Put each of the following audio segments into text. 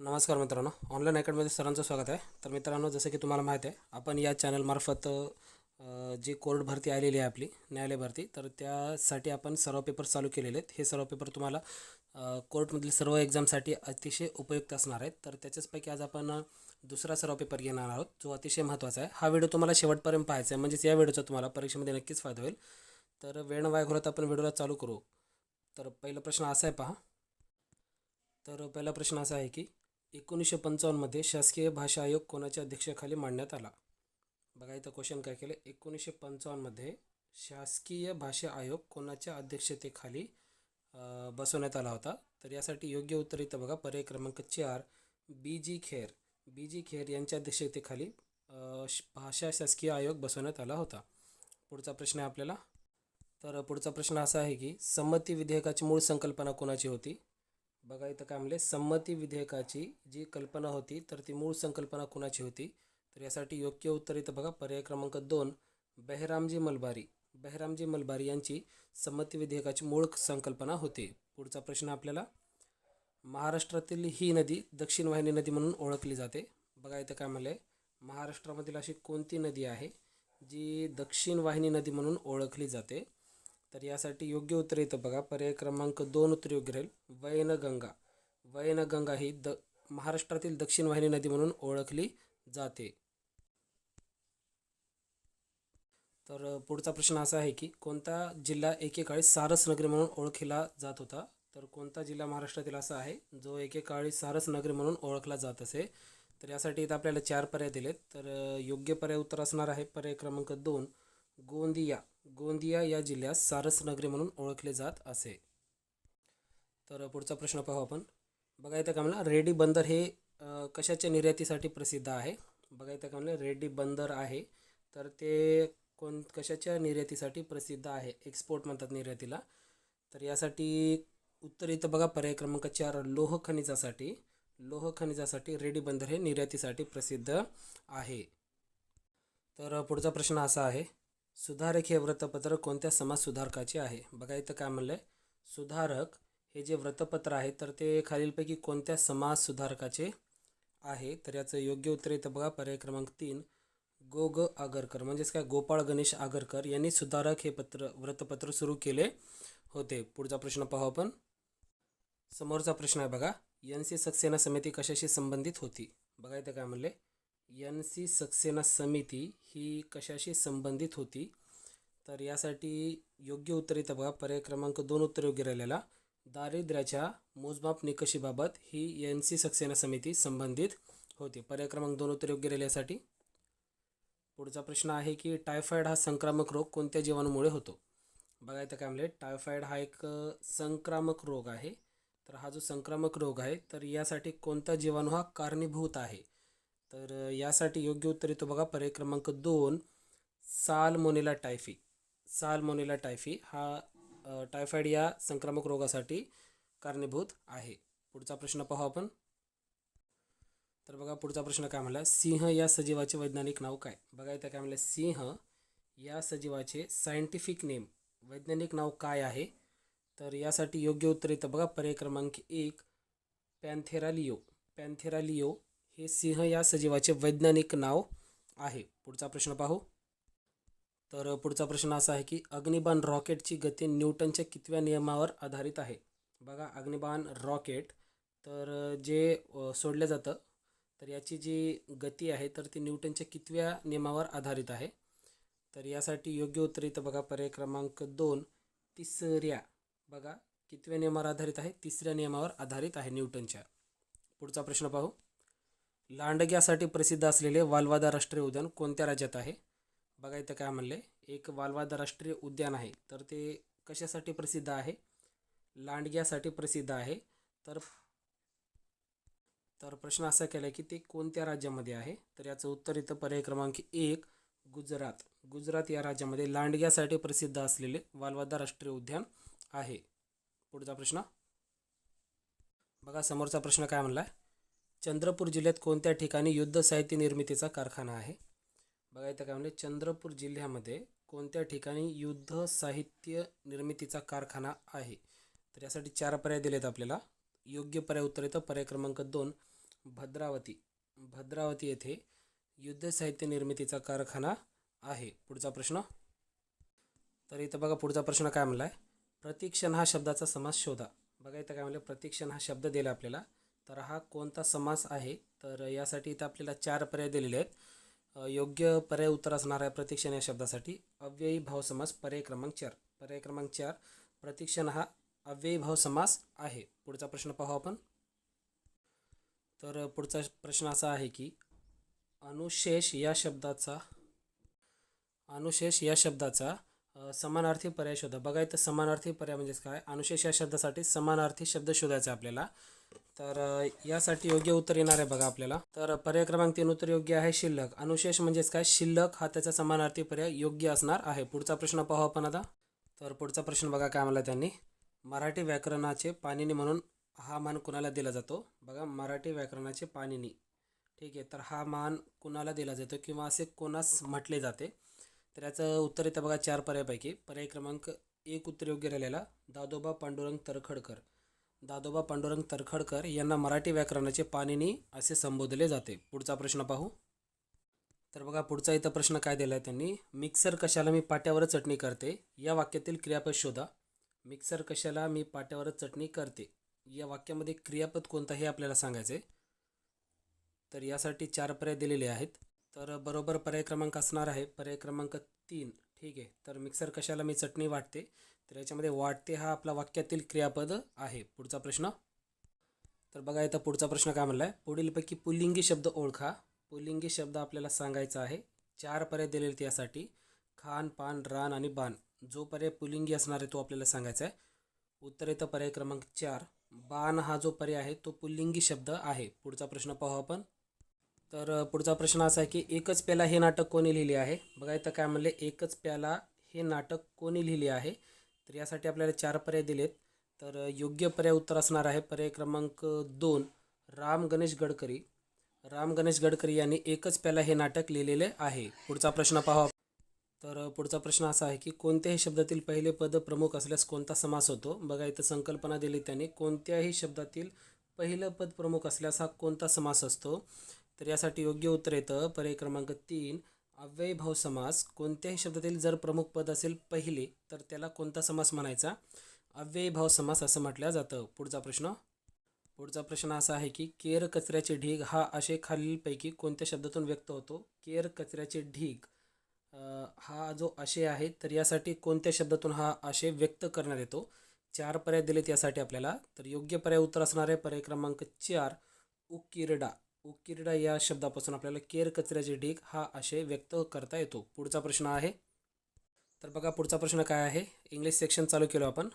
नमस्कार मित्रांनो. ऑनलाईन अकॅडमीमध्ये सरांचं स्वागत आहे. तर मित्रांनो जसं की तुम्हाला माहीत आहे आपण या चॅनलमार्फत जी कोर्ट भरती आलेली आहे आपली न्यायालय भरती तर त्यासाठी आपण सर्व पेपर चालू केलेले आहेत. हे सर्व पेपर तुम्हाला कोर्टमधील सर्व एक्झामसाठी अतिशय उपयुक्त असणार आहेत. तर त्याच्याचपैकी आज आपण दुसरा सर्व पेपर घेणार आहोत जो अतिशय महत्त्वाचा आहे. हा व्हिडिओ तुम्हाला शेवटपर्यंत पाहायचा आहे. म्हणजेच या व्हिडिओचा तुम्हाला परीक्षेमध्ये नक्कीच फायदा होईल. तर वेळ न वाया आपण व्हिडिओला चालू करू. तर पहिला प्रश्न असा आहे पहा. तर पहिला प्रश्न असा आहे की एकोणीसशे पंचावन्नमध्ये शासकीय भाषा आयोग कोणाच्या अध्यक्षतेखाली मांडण्यात आला? बघा इथं क्वेश्चन काय केलं? एकोणीसशे पंचावन्नमध्ये शासकीय भाषा आयोग कोणाच्या अध्यक्षतेखाली बसवण्यात आला होता? तर यासाठी योग्य उत्तर इथं बघा पर्याय क्रमांक चार बी जी खेर. बी जी खेर यांच्या अध्यक्षतेखाली श- भाषा शासकीय आयोग बसवण्यात आला होता. पुढचा प्रश्न आहे आपल्याला. तर पुढचा प्रश्न असा आहे की संमती विधेयकाची मूळ संकल्पना कोणाची होती? बघा इथं काय म्हणले संमती विधेयकाची जी कल्पना होती तर ती मूळ संकल्पना कुणाची होती? तर यासाठी योग्य उत्तर इथं बघा पर्याय क्रमांक दोन बहिरामजी मलबारी. बहिरामजी मलबारी यांची संमती विधेयकाची मूळ संकल्पना होती. पुढचा प्रश्न आपल्याला महाराष्ट्रातील ही नदी दक्षिण वाहिनी नदी म्हणून ओळखली जाते. बघा इथं काय म्हणलं महाराष्ट्रामधील अशी कोणती नदी आहे जी दक्षिण वाहिनी नदी म्हणून ओळखली जाते? तर यासाठी योग्य उत्तर येतं बघा. पर्याय क्रमांक दोन उत्तर योग्य राहील. वैनगंगा. वैनगंगा ही द महाराष्ट्रातील दक्षिण वाहिनी नदी म्हणून ओळखली जाते. तर पुढचा प्रश्न असा आहे की कोणता जिल्हा एकेकाळी सारस नगरी म्हणून ओळखला जात होता? तर कोणता जिल्हा महाराष्ट्रातील असा आहे जो एकेकाळी सारस नगरी म्हणून ओळखला जात असे? तर यासाठी इथं आपल्याला चार पर्याय दिलेत. तर योग्य पर्याय उत्तर असणार आहे. पर्याय क्रमांक दोन. गोंदिया. गोंदिया या जिल्ह्यास सारस नगरी म्हणून ओळखले जात असे. तर पुढचा प्रश्न पाहू आपण. बघा येतं का म्हणा रेड्डी बंदर हे कशाच्या निर्यातीसाठी प्रसिद्ध आहे? बघा येतं का म्हणलं रेड्डी बंदर आहे. तर ते कोण कशाच्या निर्यातीसाठी प्रसिद्ध आहे? एक्सपोर्ट म्हणतात निर्यातीला. तर यासाठी उत्तर इथं बघा पर्याय क्रमांक चार लोह खनिजासाठी. लोह खनिजासाठी रेडी बंदर हे निर्यातीसाठी प्रसिद्ध आहे. तर पुढचा प्रश्न असा आहे. सुधारक हे वृत्तपत्र कोणत्या समाज सुधारकाचे आहे? बघा इथं काय म्हणलं आहे सुधारक हे जे वृत्तपत्र आहे तर ते खालीलपैकी कोणत्या समाज सुधारकाचे आहे? तर याचं योग्य उत्तर इथं बघा पर्याय क्रमांक तीन गो ग आगरकर. म्हणजेच काय? गोपाळ गणेश आगरकर यांनी सुधारक हे पत्र वृत्तपत्र सुरू केले होते. पुढचा प्रश्न पाहू आपण. समोरचा प्रश्न आहे बघा एन सी सक्सेना समिती कशाशी संबंधित होती? बघा इथं काय म्हणले एन सी सक्सेना समिती ही कशाशी संबंधित होती? तर यासाठी योग्य उत्तर इथं बघा. पर्याय क्रमांक दोन उत्तर योग्य राहिलेला. दारिद्र्याच्या मोजमाप निकषीबाबत ही एन सी सक्सेना समिती संबंधित होती. पर्याय क्रमांक दोन उत्तर योग्य राहिल्यासाठी पुढचा प्रश्न आहे की टायफॉईड हा संक्रामक रोग कोणत्या जीवाणूमुळे होतो? बघा इथं काय म्हणले टायफॉईड हा एक संक्रामक रोग आहे. तर हा जो संक्रामक रोग आहे तर यासाठी कोणता जीवाणू हा कारणीभूत आहे? तर यासाठी योग्य उत्तर येतो बघा. पर्याय क्रमांक दोन सालमोनेला टायफी. सालमोनेला टायफी हा अ, टायफॉईड या संक्रामक रोगासाठी कारणीभूत आहे. पुढचा प्रश्न पाहू आपण. तर बघा पुढचा प्रश्न काय म्हणला? सिंह या सजीवाचे वैज्ञानिक नाव काय? बघा इथं काय म्हणलं सिंह या सजीवाचे सायंटिफिक नेम वैज्ञानिक नाव काय आहे? तर यासाठी योग्य उत्तर येतं बघा. पर्याय क्रमांक एक पॅन्थेरालिओ. पॅन्थेरालिओ हे सिंह या सजीवाचे वैज्ञानिक नाव आहे. पुढचा प्रश्न पाहू. तर पुढचा प्रश्न असा आहे की अग्निबाण रॉकेटची गती न्यूटनच्या कितव्या नियमावर आधारित आहे? बघा अग्निबाण रॉकेट तर जे सोडलं जातं तर याची जी गती आहे तर ती न्यूटनच्या कितव्या नियमावर आधारित आहे? तर यासाठी योग्य उत्तर इथं बघा पर्याय क्रमांक दोन तिसऱ्या. बघा कितव्या नियमावर आधारित आहे? तिसऱ्या नियमावर आधारित आहे न्यूटनच्या. पुढचा प्रश्न पाहू. लांडग्यासाठी प्रसिद्ध असलेले वालवादा राष्ट्रीय उद्यान कोणत्या राज्यात आहे? बघा इथं काय म्हणले. एक वालवादा राष्ट्रीय उद्यान आहे. तर ते कशासाठी प्रसिद्ध आहे? लांडग्यासाठी प्रसिद्ध आहे. तर तर प्रश्न असा केला आहे की ते कोणत्या राज्यामध्ये आहे? तर याचं उत्तर इथं पर्याय क्रमांक एक गुजरात. गुजरात या राज्यामध्ये लांडग्यासाठी प्रसिद्ध असलेले वालवादा राष्ट्रीय उद्यान आहे. पुढचा प्रश्न. बघा समोरचा प्रश्न काय म्हणला आहे चंद्रपूर जिल्ह्यात कोणत्या ठिकाणी युद्ध साहित्य निर्मितीचा कारखाना आहे? बघा इथं काय म्हणजे चंद्रपूर जिल्ह्यामध्ये कोणत्या ठिकाणी युद्ध साहित्य निर्मितीचा कारखाना आहे? तर यासाठी चार पर्याय दिलेत आपल्याला. योग्य पर्याय उत्तर येतं पर्याय क्रमांक दोन भद्रावती. भद्रावती येथे युद्ध साहित्य निर्मितीचा कारखाना आहे. पुढचा प्रश्न. तर इथं बघा पुढचा प्रश्न काय म्हणला आहे प्रतिक्षण हा शब्दाचा समास शोधा. बघा इथं काय म्हणलं प्रतिक्षण हा शब्द दिला आपल्याला. तर हा कोणता समास आहे? तर यासाठी इथं आपल्याला चार पर्याय दिलेले आहेत. योग्य पर्याय उत्तर असणार आहे प्रतिक्षण या शब्दासाठी अव्ययी भाव समास पर्याय क्रमांक चार. पर्याय क्रमांक चार प्रतिक्षण हा अव्ययी भाव समास आहे. पुढचा प्रश्न पाहू आपण. तर पुढचा प्रश्न असा आहे की अनुशेष या शब्दाचा अनुशेष या शब्दाचा समानार्थी पर्याय शोधा. बघा इथं समानार्थी पर्याय म्हणजेच काय? अनुशेष या शब्दासाठी समानार्थी शब्द शोधायचा आपल्याला. तर यासाठी योग्य उत्तर येणार आहे बघा आपल्याला. तर पर्याय क्रमांक तीन उत्तर योग्य आहे शिल्लक. अनुशेष म्हणजेच काय? शिल्लक हा त्याचा समानार्थी पर्याय योग्य असणार आहे. पुढचा प्रश्न पाहू आपण आता. तर पुढचा प्रश्न बघा काय म्हणला त्यांनी. मराठी व्याकरणाचे पाणिनी म्हणून हा मान कुणाला दिला जातो? बघा मराठी व्याकरणाचे पाणिनी. ठीक आहे तर हा मान कुणाला दिला जातो किंवा असे कोणास म्हटले जाते? तर याचं उत्तर येतं बघा चार पर्यायापैकी. पर्याय क्रमांक एक उत्तर योग्य राहिलेला. दादोबा पांडुरंग तरखडकर. दादोबा पांडुरंग तरखडकर यांना मराठी व्याकरणाचे पाणिनी असे संबोधले जाते. पुढचा प्रश्न पाहू. तर बघा पुढचा इथं प्रश्न काय दिला आहे त्यांनी? मिक्सर कशाला मी पाट्यावरच चटणी करते? या वाक्यातील क्रियापद शोधा. मिक्सर कशाला मी पाट्यावरच चटणी करते? या वाक्यामध्ये क्रियापद कोणतं हे आपल्याला सांगायचं आहे तर यासाठी चार पर्याय दिलेले आहेत. तर बरोबर पर्याय क्रमांक असणार आहे. पर्याय क्रमांक तीन. ठीक आहे. तर मिक्सर कशाला मी चटणी वाटते? तर याच्यामध्ये वाटते हा आपला वाक्यातील क्रियापद आहे. पुढचा प्रश्न. तर बघा इथं पुढचा प्रश्न काय म्हणला आहे पुढीलपैकी पुल्लिंगी शब्द ओळखा. पुल्लिंगी शब्द आपल्याला सांगायचा आहे. चार पर्याय दिलेले आहेत खान पान रान आणि बाण जो पर्याय पुल्लिंगी असणार आहे तो आपल्याला सांगायचा आहे. उत्तर येतं पर्याय क्रमांक चार. बाण हा जो पर्याय आहे तो पुल्लिंगी शब्द आहे. पुढचा प्रश्न पाहू आपण. तर पुढचा प्रश्न असा आहे की एकच प्याला हे नाटक कोणी लिहिले आहे? बघा इथं काय म्हणले एकच प्याला हे नाटक कोणी लिहिले आहे? तर यासाठी आपल्याला चार पर्याय दिलेत. तर योग्य पर्याय उत्तर असणार आहे. पर्याय क्रमांक दोन राम गणेश गडकरी. राम गणेश गडकरी यांनी एकच प्याला हे नाटक लिहिलेले आहे. पुढचा प्रश्न पाहू तर पुढचा प्रश्न असा आहे की कोणत्याही शब्दातील पहिले पद प्रमुख असल्यास कोणता समास होतो? बघा इथं संकल्पना दिली त्यांनी. कोणत्याही शब्दातील पहिलं पद प्रमुख असल्यास हा कोणता समास असतो? तर यासाठी योग्य उत्तर येतं. पर्याय क्रमांक तीन अव्ययी भाव समास. कोणत्याही शब्दातील जर प्रमुख पद असेल पहिले तर त्याला कोणता समास म्हणायचा? अव्ययी भाव समास असं म्हटलं जातं. पुढचा प्रश्न. पुढचा प्रश्न असा आहे की केर कचऱ्याचे ढीग हा असे खालीलपैकी कोणत्या शब्दातून व्यक्त होतो? केर कचऱ्याचे ढीग हा जो आशय आहे तर यासाठी कोणत्या शब्दातून हा आशय व्यक्त करण्यात येतो? चार पर्याय दिलेत यासाठी आपल्याला. तर योग्य पर्याय उत्तर असणार आहे. पर्याय क्रमांक चार उकिरडा. उकिरडा या शब्दापासून आपल्याला केर कचऱ्याचे ढीग हा आशय व्यक्त करता येतो. पुढचा प्रश्न आहे. तर बघा पुढचा प्रश्न काय आहे? इंग्लिश सेक्शन चालू केलो आपण.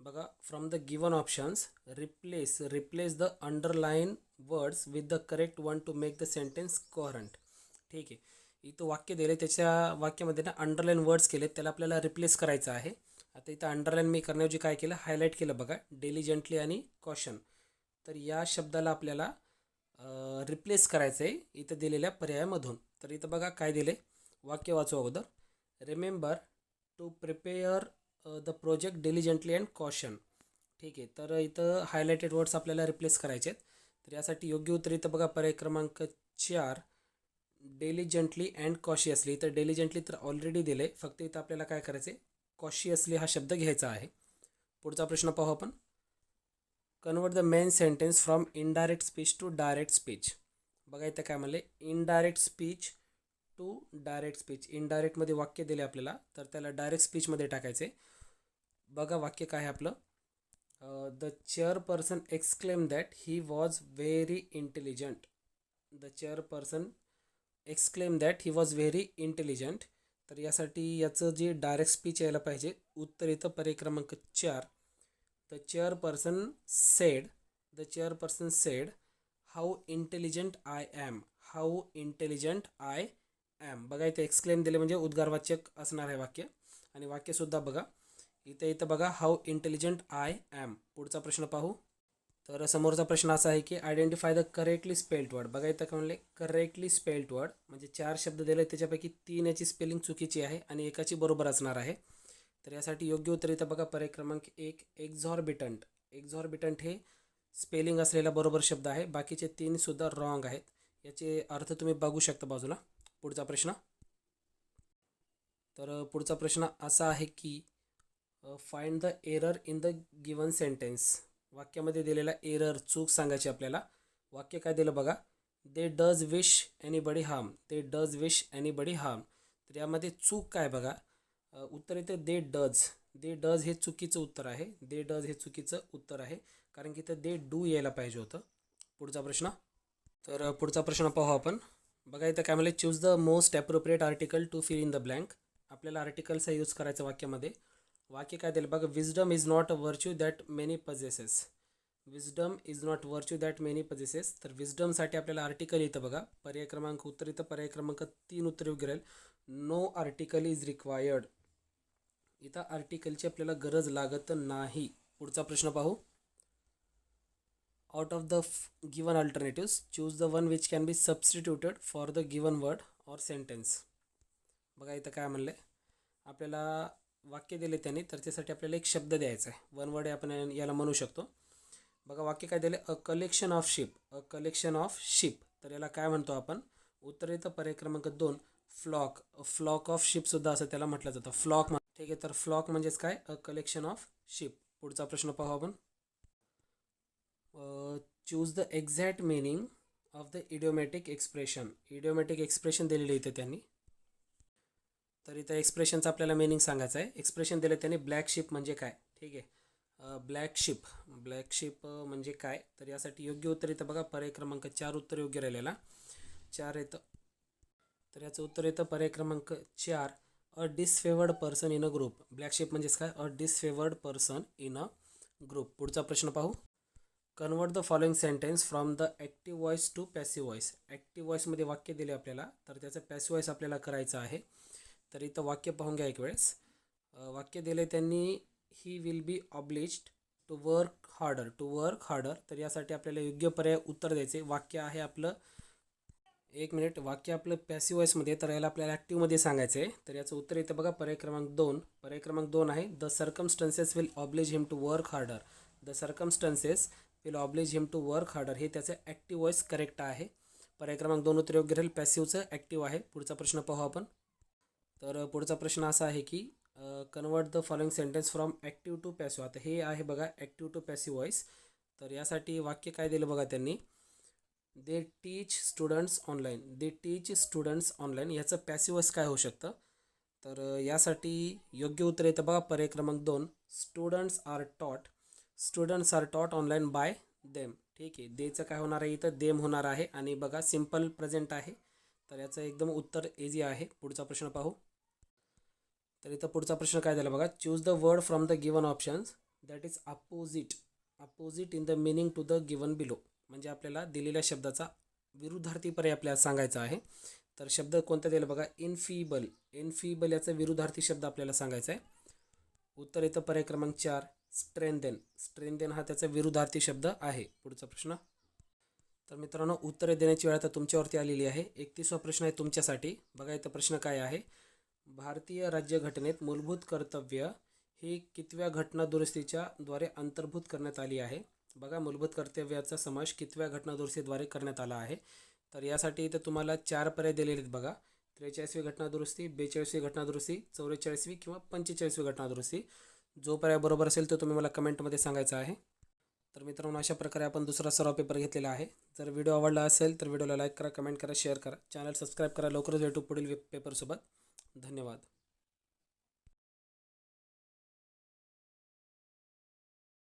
बघा from the given options replace replace the underline words with the correct one to make the sentence coherent ठीक आहे. इथं वाक्य दिले त्याच्या वाक्यामध्ये ना अंडरलाईन वर्ड्स केले त्याला आपल्याला रिप्लेस करायचं आहे. आता इथं अंडरलाईन मी करण्याऐवजी काय केलं? हायलाईट केलं बघा. डेलिजंटली आणि कॉशन तर या शब्दाला आपल्याला रिप्लेस करायचं आहे इथं दिलेल्या पर्यायामधून. तर इथं बघा काय दिले वाक्य वाचू अगोदर. Remember to prepare the project diligently and caution ठीक आहे तर इथं हायलायटेड वर्ड्स आपल्याला रिप्लेस करायचे आहेत तर यासाठी योग्य उत्तर इथं बघा पर्याय क्रमांक चार डेलिजंटली अँड कॉशियसली इथं डेलिजंटली तर ऑलरेडी दिले फक्त इथं आपल्याला काय करायचं आहे कॉशियसली हा शब्द घ्यायचा आहे. पुढचा प्रश्न पाहू आपण. Convert the main sentence from indirect speech to direct speech बघा इथं काय म्हणले? Indirect speech to direct speech इनडायरेक्टमध्ये वाक्य दिले आपल्याला तर त्याला डायरेक्ट स्पीचमध्ये टाकायचे. बघा वाक्य काय आहे आपलं? The chairperson exclaim that he was very intelligent the chairperson exclaim that he was very intelligent तर यासाठी याचं जे डायरेक्ट स्पीच यायला पाहिजे उत्तर इथं पर्याय क्रमांक चार. The chairperson said the chairperson said how intelligent I am how intelligent I am बघा इथे एक्सक्लेम दिले म्हणजे उद्गारवाचक असणार आहे वाक्य. आणि वाक्यसुद्धा बघा. इथे इथं बघा हाऊ इंटेलिजंट आय ॲम पुढचा प्रश्न पाहू. तर समोरचा प्रश्न असा आहे की identify the correctly spelled word बघा इथं काय म्हणले? करेक्टली स्पेल्ड वर्ड म्हणजे चार शब्द दिले त्याच्यापैकी तीन याची स्पेलिंग चुकीची आहे आणि एकाची बरोबर असणार आहे. तर यासाठी योग्य उत्तर इथं बघा पर्याय क्रमांक एक एक्झॉर्बिटंट एक्झॉर्बिटंट हे स्पेलिंग असलेला बरोबर शब्द आहे. बाकीचे तीनसुद्धा रॉंग आहेत. याचे अर्थ तुम्ही बघू शकता बाजूला. पुढचा प्रश्न. तर पुढचा प्रश्न असा आहे की find the error in the given sentence वाक्यामध्ये दिलेला एरर चूक सांगायची आपल्याला. वाक्य काय दिलं बघा? They does wish anybody harm they does wish anybody harm तर यामध्ये चूक काय बघा? उत्तर येतं दे डज. दे डज हे चुकीचं उत्तर आहे. दे डज हे चुकीचं उत्तर आहे. कारण की इथं दे डू यायला पाहिजे होतं. पुढचा प्रश्न. तर पुढचा प्रश्न पाहू आपण. बघा इथं काय म्हणलं choose the most appropriate article to fill in the blank आपल्याला आर्टिकलचा यूज करायचा वाक्यामध्ये. वाक्य काय दिलं? बघा wisdom is not a virtue that many possesses wisdom is not virtue that many possesses तर विजडमसाठी आपल्याला आर्टिकल इथं बघा. पर्याय क्रमांक उत्तर इथं पर्याय क्रमांक तीन उत्तर योग्य राहील. नो आर्टिकल इज रिक्वायर्ड इथं आर्टिकलची आपल्याला गरज लागत नाही. पुढचा प्रश्न पाहू. Out of the given alternatives choose the one which can be substituted for the given word or sentence बघा इथं काय म्हणलं आहे आपल्याला वाक्य दिले त्यांनी तर त्यासाठी आपल्याला एक शब्द द्यायचा आहे वन वर्ड आपण याला म्हणू शकतो. बघा वाक्य काय दिले a collection of ship a collection of ship तर याला काय म्हणतो आपण? उत्तरेत पर्याय क्रमांक दोन फ्लॉक फ्लॉक ऑफ शिपसुद्धा असं त्याला म्हटलं जातं. फ्लॉक ठीक आहे तर फ्लॉक म्हणजेच काय? अ कलेक्शन ऑफ शिप पुढचा प्रश्न पाहू आपण. Choose the exact meaning of the idiomatic expression idiomatic expression दिलेलं इथे त्यांनी. तर इथं एक्सप्रेशनचं आपल्याला मिनिंग सांगायचं आहे. एक्सप्रेशन दिलं त्यांनी ब्लॅक शिप म्हणजे काय? ठीक आहे. ब्लॅक शिप ब्लॅक शिप म्हणजे काय? तर यासाठी योग्य उत्तर येतं बघा. पर्याय क्रमांक चार उत्तर योग्य राहिलेला. चार येतं. तर याचं उत्तर येतं पर्याय क्रमांक चार. A disfavoured person in a group black sheep म्हणजेच काय? A disfavoured person in a group पुढचा प्रश्न पाहू. Convert the following sentence from the active voice to passive voice active व्हॉइसमध्ये वाक्य दिले आपल्याला तर त्याचं पॅसिव्ह व्हॉइस आपल्याला करायचं आहे. तर इथं वाक्य पाहून घ्या एक वेळेस. वाक्य दिले त्यांनी he will be obliged to work harder to work harder तर यासाठी आपल्याला योग्य पर्याय उत्तर द्यायचे. वाक्य आहे आपलं एक मिनिट वाक्य आपलं पॅसिव्ह वॉईसमध्ये तर याला आपल्याला ॲक्टिव्हमध्ये सांगायचं आहे तर याचं उत्तर येतं बघा पर्याय क्रमांक दोन. पर्याय क्रमांक दोन आहे the circumstances will oblige him to work harder the circumstances will oblige him to work harder हे त्याचं ॲक्टिव्ह वॉईस करेक्ट आहे. पर्याय क्रमांक दोन उत्तर योग्य राहील. पॅसिव्हचं ॲक्टिव्ह आहे. पुढचा प्रश्न पाहू आपण. तर पुढचा प्रश्न असा आहे की convert the following sentence from active to passive आता हे आहे बघा ॲक्टिव्ह टू पॅसिव्ह वॉईस तर यासाठी वाक्य काय दिलं बघा त्यांनी? They teach students online they teach students online याचं पॅसिवस काय होऊ शकतं? तर यासाठी योग्य उत्तर येतं बघा. पर्याय क्रमांक दोन. Students are taught students are taught online by them ठीक आहे. देचं काय होणार आहे इथं? देम होणार आहे. आणि बघा सिंपल प्रेझेंट आहे. तर याचं एकदम उत्तर इझी आहे. पुढचा प्रश्न पाहू. तर इथं पुढचा प्रश्न काय झाला बघा? Choose the word from the given options that is opposite opposite in the meaning to the given below म्हणजे आपल्याला दिलेल्या शब्दाचा विरुद्धार्थी पर्याय आपल्याला सांगायचा आहे. तर शब्द कोणता दिला बघा इन्फिबल इन्फिबल याचा विरुद्धार्थी शब्द आपल्याला सांगायचा आहे. उत्तर येतं पर्याय क्रमांक चार स्ट्रेंदेन स्ट्रेंदेन हा त्याचा विरुद्धार्थी शब्द आहे. पुढचा प्रश्न. तर मित्रांनो उत्तरे देण्याची वेळ आता तुमच्यावरती आलेली आहे. एकतीसवा प्रश्न आहे तुमच्यासाठी. बघा इथं प्रश्न काय आहे? भारतीय राज्यघटनेत मूलभूत कर्तव्य ही कितव्या घटना दुरुस्तीच्या द्वारे अंतर्भूत करण्यात आली आहे? बघा मूलभूत कर्तव्याचा समावेश कितव्या घटनादुरुस्तीद्वारे करण्यात आला आहे? तर यासाठी इथं तुम्हाला चार पर्याय दिलेले आहेत बघा. त्रेचाळीसवी घटनादुरुस्ती बेचाळीसवी घटनादुरुस्ती चौवेचाळीसवी किंवा पंचेचाळीसवी घटना दुरुस्ती जो पर्याय बरोबर असेल तो तुम्ही मला कमेंटमध्ये सांगायचा आहे. तर मित्रांनो अशा प्रकारे आपण दुसरा सराव पेपर घेतलेला आहे. जर व्हिडिओ आवडला असेल तर व्हिडिओला लाईक करा कमेंट करा शेअर करा. चॅनल सबस्क्राईब करा. लवकरच भेटू पुढील पेपरसोबत. धन्यवाद.